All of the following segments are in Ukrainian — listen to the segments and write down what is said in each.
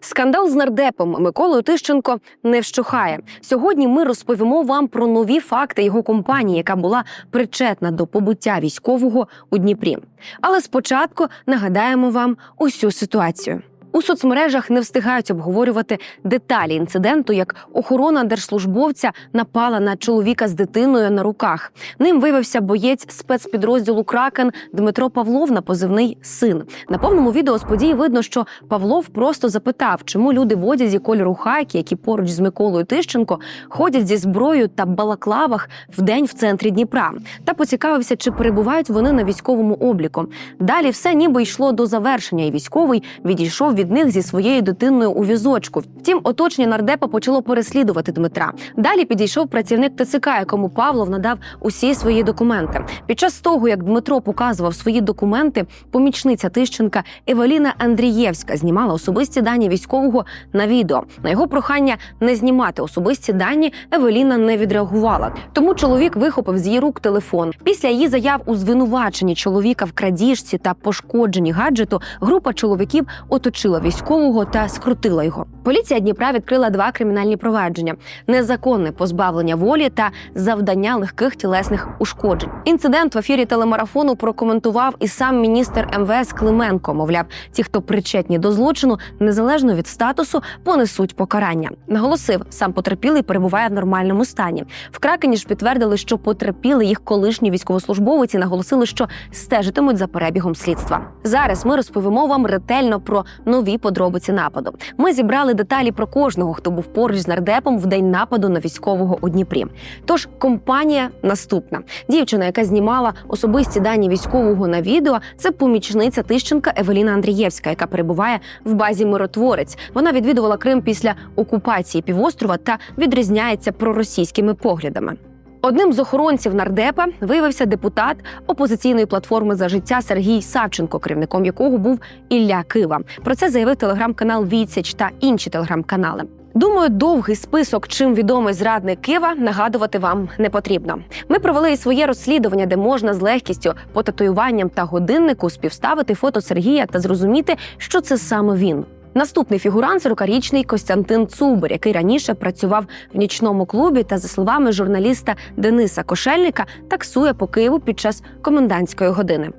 Скандал з нардепом Миколою Тищенко не вщухає. Сьогодні ми розповімо вам про нові факти його компанії, яка була причетна до побуття військового у Дніпрі. Але спочатку нагадаємо вам усю ситуацію. У соцмережах не встигають обговорювати деталі інциденту, як охорона держслужбовця напала на чоловіка з дитиною на руках. Ним виявився боєць спецпідрозділу Кракен Дмитро Павлов на позивний син. На повному відео з події видно, що Павлов просто запитав, чому люди в одязі кольору хайки, які поруч з Миколою Тищенко ходять зі зброєю та балаклавах в день в центрі Дніпра, та поцікавився, чи перебувають вони на військовому обліку. Далі все ніби йшло до завершення, і військовий відійшов від них зі своєю дитиною у візочку. Втім, оточення нардепа почало переслідувати Дмитра. Далі підійшов працівник ТЦК, якому Павлов надав усі свої документи. Під час того, як Дмитро показував свої документи, помічниця Тищенка Евеліна Андрієвська знімала особисті дані військового на відео. На його прохання не знімати особисті дані Евеліна не відреагувала. Тому чоловік вихопив з її рук телефон. Після її заяв у звинуваченні чоловіка в крадіжці та пошкодженні гаджету група чоловіків оточила військового та скрутила його. Поліція Дніпра відкрила два кримінальні провадження: незаконне позбавлення волі та завдання легких тілесних ушкоджень. Інцидент в ефірі телемарафону прокоментував і сам міністр МВС Клименко. Мовляв, ті, хто причетні до злочину, незалежно від статусу, понесуть покарання. Наголосив, сам потерпілий перебуває в нормальному стані. В Кракені ж підтвердили, що потерпіли їх колишні військовослужбовиці. Наголосили, що стежитимуть за перебігом слідства. Зараз ми розповімо вам ретельно про нові подробиці нападу. Ми зібрали деталі про кожного, хто був поруч з нардепом в день нападу на військового у Дніпрі. Тож компанія наступна. Дівчина, яка знімала особисті дані військового на відео, це помічниця Тищенка Евеліна Андрієвська, яка перебуває в базі миротворець. Вона відвідувала Крим після окупації півострова та відрізняється проросійськими поглядами. Одним з охоронців нардепа виявився депутат опозиційної платформи за життя Сергій Савченко, керівником якого був Ілля Кива. Про це заявив телеграм-канал Відсіч та інші телеграм-канали. Думаю, довгий список, чим відомий зрадник Кива, нагадувати вам не потрібно. Ми провели своє розслідування, де можна з легкістю по татуюванням та годиннику співставити фото Сергія та зрозуміти, що це саме він. Наступний фігурант 40-річний Костянтин Цубер, який раніше працював в нічному клубі та, за словами журналіста Дениса Кошельника, таксує по Києву під час комендантської години.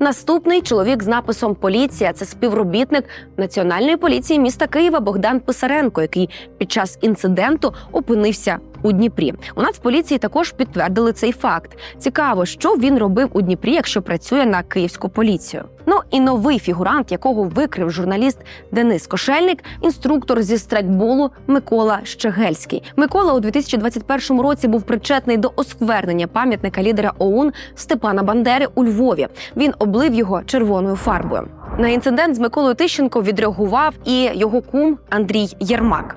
Наступний чоловік з написом Поліція це співробітник Національної поліції міста Києва Богдан Писаренко, який під час інциденту опинився у Дніпрі. У Нацполіції також підтвердили цей факт. Цікаво, що він робив у Дніпрі, якщо працює на київську поліцію. Ну і новий фігурант, якого викрив журналіст Денис Кошельник, інструктор зі страйкболу Микола Щегельський. Микола у 2021 році був причетний до осквернення пам'ятника лідера ОУН Степана Бандери у Львові. Він облив його червоною фарбою. На інцидент з Миколою Тищенко відреагував і його кум Андрій Єрмак.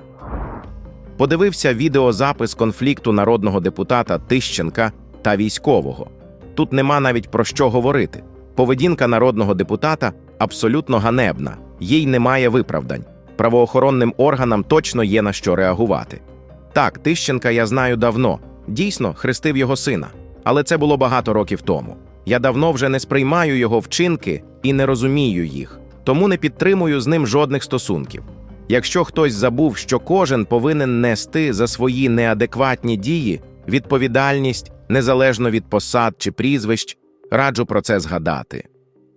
Подивився відеозапис конфлікту народного депутата Тищенка та військового. Тут нема навіть про що говорити. Поведінка народного депутата абсолютно ганебна, їй немає виправдань. Правоохоронним органам точно є на що реагувати. Так, Тищенка я знаю давно, дійсно хрестив його сина, але це було багато років тому. Я давно вже не сприймаю його вчинки і не розумію їх, тому не підтримую з ним жодних стосунків. Якщо хтось забув, що кожен повинен нести за свої неадекватні дії відповідальність незалежно від посад чи прізвищ, раджу про це згадати.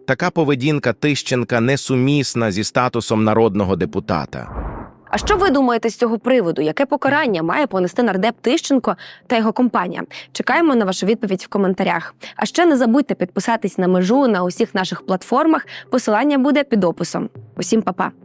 Така поведінка Тищенка несумісна зі статусом народного депутата. А що ви думаєте з цього приводу? Яке покарання має понести нардеп Тищенко та його компанія? Чекаємо на вашу відповідь в коментарях. А ще не забудьте підписатись на межу на усіх наших платформах. Посилання буде під описом. Усім па-па!